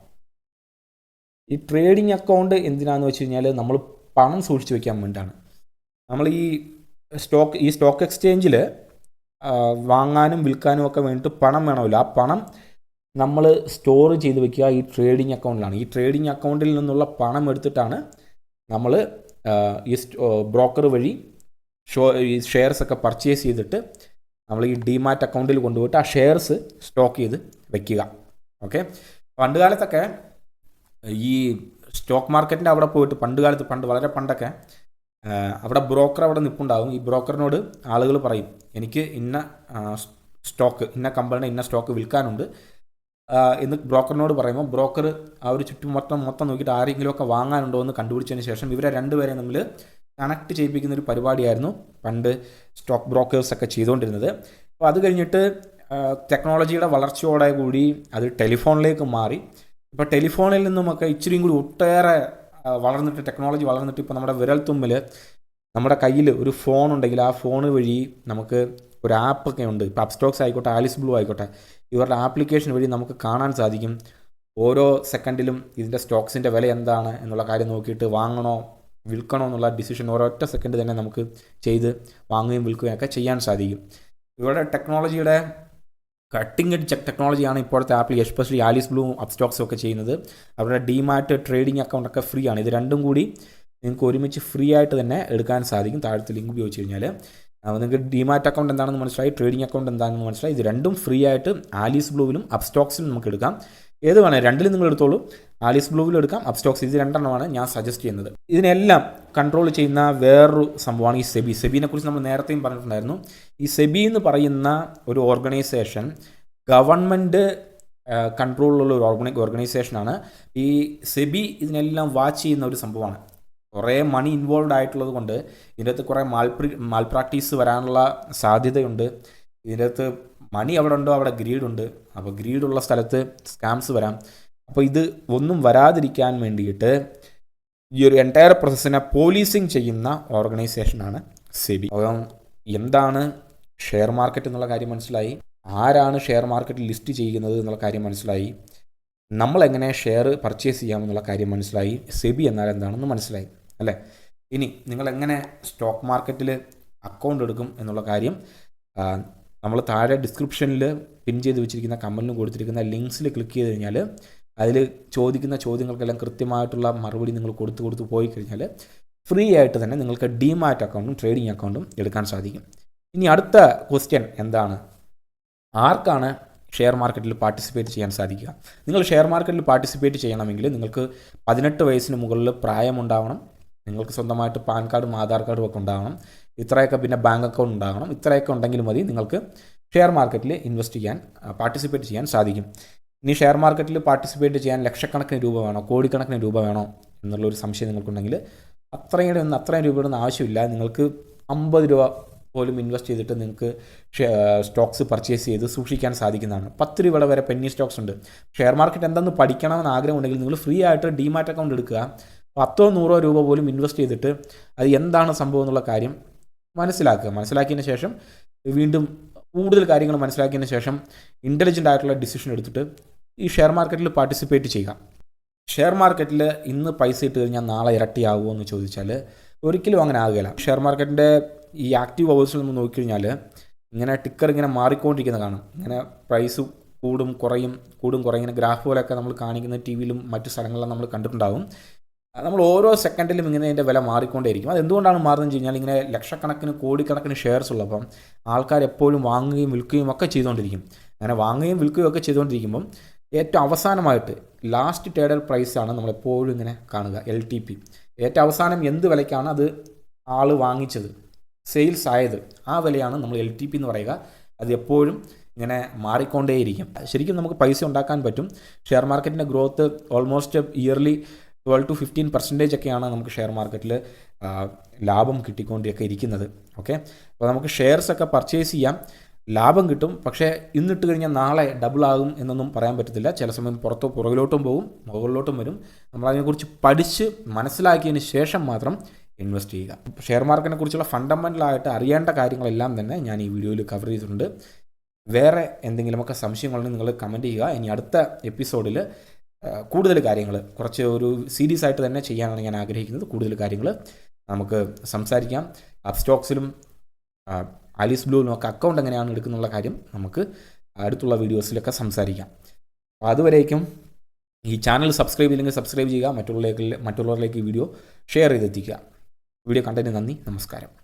ഈ ട്രേഡിംഗ് അക്കൗണ്ട് എന്തിനാണെന്ന് വെച്ച് കഴിഞ്ഞാൽ നമ്മൾ പണം സൂക്ഷിച്ച് വെക്കാൻ വേണ്ടിയിട്ടാണ്. നമ്മൾ ഈ സ്റ്റോക്ക് ഈ സ്റ്റോക്ക് എക്സ്ചേഞ്ചിൽ വാങ്ങാനും വിൽക്കാനും ഒക്കെ വേണ്ടിയിട്ട് പണം വേണമല്ലോ. ആ പണം നമ്മൾ സ്റ്റോർ ചെയ്ത് വെക്കുക ഈ ട്രേഡിംഗ് അക്കൗണ്ടിലാണ്. ഈ ട്രേഡിംഗ് അക്കൗണ്ടിൽ നിന്നുള്ള പണം എടുത്തിട്ടാണ് നമ്മൾ ഈ ബ്രോക്കർ വഴി ഷോ ഈ ഷെയർസ് ഒക്കെ പർച്ചേസ് ചെയ്തിട്ട് നമ്മൾ ഈ ഡിമാറ്റ് അക്കൗണ്ടിൽ കൊണ്ടുപോയിട്ട് ആ ഷെയർസ് സ്റ്റോക്ക് ചെയ്ത് വെക്കുക. ഓക്കെ? പണ്ട് കാലത്തൊക്കെ ഈ സ്റ്റോക്ക് മാർക്കറ്റിന്റെ അവിടെ പോയിട്ട് പണ്ട് കാലത്ത് പണ്ട് വളരെ പണ്ടൊക്കെ അവിടെ ബ്രോക്കർ അവിടെ നിൽപ്പുണ്ടാകും ഈ ബ്രോക്കറിനോട് ആളുകൾ പറയും എനിക്ക് ഇന്ന സ്റ്റോക്ക് ഇന്ന കമ്പനിയുടെ ഇന്ന സ്റ്റോക്ക് വിൽക്കാനുണ്ട്. എന്ന് ബ്രോക്കറിനോട് പറയുമ്പോൾ ബ്രോക്കർ ആ ഒരു ചുറ്റും മൊത്തം നോക്കിയിട്ട് ആരെങ്കിലുമൊക്കെ വാങ്ങാനുണ്ടോ എന്ന് കണ്ടുപിടിച്ചതിന് ശേഷം ഇവരെ രണ്ടുപേരെ നമ്മൾ കണക്ട് ചെയ്യിപ്പിക്കുന്ന ഒരു പരിപാടിയായിരുന്നു പണ്ട് സ്റ്റോക്ക് ബ്രോക്കേഴ്സൊക്കെ ചെയ്തുകൊണ്ടിരുന്നത്. അപ്പോൾ അത് കഴിഞ്ഞിട്ട് ടെക്നോളജിയുടെ വളർച്ചയോടെ കൂടി അത് ടെലിഫോണിലേക്ക് മാറി. ഇപ്പോൾ ടെലിഫോണിൽ നിന്നുമൊക്കെ ഇച്ചിരിയും കൂടി ഒട്ടേറെ വളർന്നിട്ട് ടെക്നോളജി വളർന്നിട്ട് ഇപ്പോൾ നമ്മുടെ വിരൽത്തുമ്പിൽ നമ്മുടെ കയ്യിൽ ഒരു ഫോൺ ഉണ്ടെങ്കിൽ ആ ഫോൺ വഴി നമുക്ക് ഒരു ആപ്പൊക്കെ ഉണ്ട്. ഇപ്പോൾ അപ്സ്റ്റോക്സ് ആയിക്കോട്ടെ ആലിസ് ബ്ലൂ ആയിക്കോട്ടെ ഇവരുടെ ആപ്ലിക്കേഷൻ വഴി നമുക്ക് കാണാൻ സാധിക്കും. ഓരോ സെക്കൻഡിലും ഇതിന്റെ സ്റ്റോക്സിന്റെ വില എന്താണ് എന്നുള്ള കാര്യം നോക്കിയിട്ട് വാങ്ങണോ വിൽക്കണോ എന്നുള്ള ഡിസിഷൻ ഓരോറ്റ സെക്കൻഡ് തന്നെ നമുക്ക് ചെയ്ത് വാങ്ങുകയും വിൽക്കുകയും ഒക്കെ ചെയ്യാൻ സാധിക്കും. ഇവരുടെ ടെക്നോളജിയുടെ കട്ടിംഗ് എഡ്ജ് ടെക്നോളജിയാണ് ഇപ്പോഴത്തെ ആപ്പിൽ എസ്പെഷ്യലി ആലിസ് ബ്ലൂ അപ്സ്റ്റോക്സും ഒക്കെ ചെയ്യുന്നത്. അവരുടെ ഡിമാറ്റ് ട്രേഡിംഗ് അക്കൗണ്ട് ഒക്കെ ഫ്രീ ആണ്. ഇത് രണ്ടും കൂടി നിങ്ങൾക്ക് ഒരുമിച്ച് ഫ്രീ ആയിട്ട് തന്നെ എടുക്കാൻ സാധിക്കും. താഴത്തെ ലിങ്ക് ഉപയോഗിച്ച് കഴിഞ്ഞാൽ നിങ്ങൾക്ക് ഡിമാറ്റ് അക്കൗണ്ട് എന്താണെന്ന് മനസ്സിലായി? ട്രേഡിംഗ് അക്കൗണ്ട് എന്താണെന്ന് മനസ്സിലായി? ഇത് രണ്ടും ഫ്രീ ആയിട്ട് ആലീസ് ബ്ലൂവിലും അപ്സ്റ്റോക്സിലും നമുക്ക് എടുക്കാം. ഏത് വേണേൽ രണ്ടിലും നിങ്ങൾ എടുത്തോളൂ. ആലീസ് ബ്ലൂവിൽ എടുക്കാം. അപ്സ്റ്റോക്സ് ഇത് രണ്ടെണ്ണമാണ് ഞാൻ സജസ്റ്റ് ചെയ്യുന്നത്. ഇതിനെല്ലാം കൺട്രോൾ ചെയ്യുന്ന വേറൊരു സംഭവമാണ് ഈ സെബി. സെബിനെ കുറിച്ച് നമ്മൾ നേരത്തെയും പറഞ്ഞിട്ടുണ്ടായിരുന്നു. ഈ സെബി എന്ന് പറയുന്ന ഒരു ഓർഗനൈസേഷൻ ഗവൺമെന്റ് കൺട്രോളിലുള്ള ഒരു ഓർഗനൈ ഓർഗനൈസേഷനാണ് ഈ സെബി ഇതിനെല്ലാം വാച്ച് ചെയ്യുന്ന ഒരു സംഭവമാണ്. കുറേ മണി ഇൻവോൾവ് ആയിട്ടുള്ളത് കൊണ്ട് ഇതിന്റെ അകത്ത് കുറേ മാൽപ്രി മാൽപ്രാക്ടീസ് വരാനുള്ള സാധ്യതയുണ്ട്. ഇതിന്റെ അകത്ത് മണി അവിടെ ഉണ്ടോ? അവിടെ ഗ്രീഡ് ഉണ്ട്. അപ്പോൾ ഗ്രീഡുള്ള സ്ഥലത്ത് സ്കാംസ് വരാം. അപ്പോൾ ഇത് ഒന്നും വരാതിരിക്കാൻ വേണ്ടിയിട്ട് ഈ ഒരു എന്റയർ പ്രോസസ്സിനെ പോലീസിങ് ചെയ്യുന്ന ഓർഗനൈസേഷനാണ് സെബി അപ്പം എന്താണ് ഷെയർ മാർക്കറ്റ് എന്നുള്ള കാര്യം മനസ്സിലായി? ആരാണ് ഷെയർ മാർക്കറ്റ് ലിസ്റ്റ് ചെയ്യുന്നത് എന്നുള്ള കാര്യം മനസ്സിലായി? നമ്മളെങ്ങനെ ഷെയർ പർച്ചേസ് ചെയ്യാമെന്നുള്ള കാര്യം മനസ്സിലായി? സെബി എന്നാൽ എന്താണെന്ന് മനസ്സിലായി അല്ലേ? ഇനി നിങ്ങൾ എങ്ങനെ സ്റ്റോക്ക് മാർക്കറ്റിൽ അക്കൗണ്ട് എടുക്കും എന്നുള്ള കാര്യം നമ്മൾ താഴെ ഡിസ്ക്രിപ്ഷനിൽ പിൻ ചെയ്ത് വെച്ചിരിക്കുന്ന കമന്റിലും കൊടുത്തിരിക്കുന്ന ലിങ്ക്സിൽ ക്ലിക്ക് ചെയ്ത് കഴിഞ്ഞാൽ അതിൽ ചോദിക്കുന്ന ചോദ്യങ്ങൾക്കെല്ലാം കൃത്യമായിട്ടുള്ള മറുപടി നിങ്ങൾ കൊടുത്തു കൊടുത്ത് പോയി കഴിഞ്ഞാൽ ഫ്രീ ആയിട്ട് തന്നെ നിങ്ങൾക്ക് ഡിമാറ്റ് അക്കൗണ്ടും ട്രേഡിംഗ് അക്കൗണ്ടും എടുക്കാൻ സാധിക്കും. ഇനി അടുത്ത ക്വസ്റ്റ്യൻ എന്താണ്? ആർക്കാണ് ഷെയർ മാർക്കറ്റിൽ പാർട്ടിസിപ്പേറ്റ് ചെയ്യാൻ സാധിക്കുക? നിങ്ങൾ ഷെയർ മാർക്കറ്റിൽ പാർട്ടിസിപ്പേറ്റ് ചെയ്യണമെങ്കിൽ നിങ്ങൾക്ക് പതിനെട്ട് വയസ്സിന് മുകളിൽ പ്രായമുണ്ടാവണം. നിങ്ങൾക്ക് സ്വന്തമായിട്ട് പാൻ കാർഡും ആധാർ കാർഡും ഒക്കെ ഉണ്ടാവണം. ഇത്രയൊക്കെ പിന്നെ ബാങ്ക് അക്കൗണ്ട് ഉണ്ടാകണം. ഇത്രയൊക്കെ ഉണ്ടെങ്കിൽ മതി നിങ്ങൾക്ക് ഷെയർ മാർക്കറ്റിൽ ഇൻവെസ്റ്റ് ചെയ്യാൻ പാർട്ടിസിപ്പേറ്റ് ചെയ്യാൻ സാധിക്കും. ഇനി ഷെയർ മാർക്കറ്റിൽ പാർട്ടിസിപ്പേറ്റ് ചെയ്യാൻ ലക്ഷക്കണക്കിന് രൂപ വേണോ കോടിക്കണക്കിന് രൂപ വേണോ എന്നുള്ളൊരു സംശയം നിങ്ങൾക്കുണ്ടെങ്കിൽ അത്രയുടെ ഒന്നും അത്രയും രൂപയുടെ ഒന്നും ആവശ്യമില്ല. നിങ്ങൾക്ക് അമ്പത് രൂപ പോലും ഇൻവെസ്റ്റ് ചെയ്തിട്ട് നിങ്ങൾക്ക് സ്റ്റോക്സ് പർച്ചേസ് ചെയ്ത് സൂക്ഷിക്കാൻ സാധിക്കുന്നതാണ്. പത്ത് രൂപയുടെ വരെ പെന്നി സ്റ്റോക്സ് ഉണ്ട്. ഷെയർ മാർക്കറ്റ് എന്തെന്ന് പഠിക്കണമെന്ന് ആഗ്രഹമുണ്ടെങ്കിൽ നിങ്ങൾ ഫ്രീ ആയിട്ട് ഡിമാറ്റ് അക്കൗണ്ട് എടുക്കുക. പത്തോ നൂറോ രൂപ പോലും ഇൻവെസ്റ്റ് ചെയ്തിട്ട് അത് എന്താണ് സംഭവം എന്നുള്ള കാര്യം മനസ്സിലാക്കുക. മനസ്സിലാക്കിയതിന് ശേഷം വീണ്ടും കൂടുതൽ കാര്യങ്ങൾ മനസ്സിലാക്കിയതിന് ശേഷം ഇന്റലിജന്റ് ആയിട്ടുള്ള ഡിസിഷൻ എടുത്തിട്ട് ഈ ഷെയർ മാർക്കറ്റിൽ പാർട്ടിസിപ്പേറ്റ് ചെയ്യുക. ഷെയർ മാർക്കറ്റിൽ ഇന്ന് പൈസ ഇട്ട് കഴിഞ്ഞാൽ നാളെ ഇരട്ടിയാവുമോ എന്ന് ചോദിച്ചാൽ ഒരിക്കലും അങ്ങനെ ആകുകയില്ല. ഷെയർ മാർക്കറ്റിന്റെ ഈ ആക്റ്റീവ് അവേഴ്സിൽ നമ്മൾ നോക്കിക്കഴിഞ്ഞാൽ ഇങ്ങനെ ടിക്കർ ഇങ്ങനെ മാറിക്കൊണ്ടിരിക്കുന്ന കാണാം. ഇങ്ങനെ പ്രൈസ് കൂടും കുറയും കൂടും കുറയും. ഇങ്ങനെ ഗ്രാഫ് പോലെയൊക്കെ നമ്മൾ കാണിക്കുന്ന ടി വിയിലും മറ്റു സ്ഥലങ്ങളിലും നമ്മൾ കണ്ടിട്ടുണ്ടാവും. നമ്മൾ ഓരോ സെക്കൻഡിലും ഇങ്ങനെ അതിന്റെ വില മാറിക്കൊണ്ടേയിരിക്കും. അത് എന്തുകൊണ്ടാണ് മാറുന്നത് വെച്ച് കഴിഞ്ഞാൽ ഇങ്ങനെ ലക്ഷക്കണക്കിന് കോടിക്കണക്കിന് ഷെയർസ് ഉള്ളപ്പം ആൾക്കാർ എപ്പോഴും വാങ്ങുകയും വിൽക്കുകയും ഒക്കെ ചെയ്തുകൊണ്ടിരിക്കും. അങ്ങനെ വാങ്ങുകയും വിൽക്കുകയും ഒക്കെ ചെയ്തുകൊണ്ടിരിക്കുമ്പം ഏറ്റവും അവസാനമായിട്ട് ലാസ്റ്റ് ടേഡൽ പ്രൈസാണ് നമ്മളെപ്പോഴും ഇങ്ങനെ കാണുക എൽ ടി പി ഏറ്റവും അവസാനം എന്ത് വിലയ്ക്കാണ് അത് ആൾ വാങ്ങിച്ചത്? സെയിൽസ് ആയത്. ആ വിലയാണ് നമ്മൾ എൽ ടി പി എന്ന് പറയുക. അത് എപ്പോഴും ഇങ്ങനെ മാറിക്കൊണ്ടേയിരിക്കും. ശരിക്കും നമുക്ക് പൈസ ഉണ്ടാക്കാൻ പറ്റും. ഷെയർ മാർക്കറ്റിന്റെ growth almost yearly twelve to fifteen percentage ഒക്കെയാണ് നമുക്ക് ഷെയർ മാർക്കറ്റിൽ ലാഭം കിട്ടിക്കൊണ്ടൊക്കെ ഇരിക്കുന്നത്. ഓക്കെ അപ്പോൾ നമുക്ക് ഷെയർസ് ഒക്കെ പർച്ചേസ് ചെയ്യാം. ലാഭം കിട്ടും. പക്ഷേ ഇന്നിട്ട് കഴിഞ്ഞാൽ നാളെ ഡബിൾ ആകും എന്നൊന്നും പറയാൻ പറ്റത്തില്ല. ചില സമയം പുറത്തോ പുറകിലോട്ടും പോകും മുകളിലോട്ടും വരും. നമ്മളതിനെക്കുറിച്ച് പഠിച്ച് മനസ്സിലാക്കിയതിന് ശേഷം മാത്രം ഇൻവെസ്റ്റ് ചെയ്യുക. ഷെയർ മാർക്കറ്റിനെ കുറിച്ചുള്ള ഫണ്ടമെന്റലായിട്ട് അറിയേണ്ട കാര്യങ്ങളെല്ലാം തന്നെ ഞാൻ ഈ വീഡിയോയിൽ കവർ ചെയ്തിട്ടുണ്ട്. വേറെ എന്തെങ്കിലുമൊക്കെ സംശയങ്ങളുണ്ടെങ്കിൽ നിങ്ങൾ കമന്റ് ചെയ്യുക. ഇനി അടുത്ത എപ്പിസോഡിൽ കൂടുതൽ കാര്യങ്ങൾ കുറച്ച് ഒരു സീരീസ് ആയിട്ട് തന്നെ ചെയ്യാനാണ് ഞാൻ ആഗ്രഹിക്കുന്നത്. കൂടുതൽ കാര്യങ്ങൾ നമുക്ക് സംസാരിക്കാം. അപ്സ്റ്റോക്സിലും ആലീസ് ബ്ലൂവിലും ഒക്കെ അക്കൗണ്ട് എങ്ങനെയാണ് എടുക്കുന്നുള്ള കാര്യം നമുക്ക് അടുത്തുള്ള വീഡിയോസിലൊക്കെ സംസാരിക്കാം. അപ്പോൾ അതുവരേക്കും ഈ ചാനൽ സബ്സ്ക്രൈബ് ചെയ്തില്ലെങ്കിൽ സബ്സ്ക്രൈബ് ചെയ്യുക മറ്റുള്ളവരിലേക്ക് മറ്റുള്ളവരിലേക്ക് ഈ വീഡിയോ ഷെയർ ചെയ്തെത്തിക്കുക. വീഡിയോ കണ്ടതിന് നന്ദി നമസ്കാരം.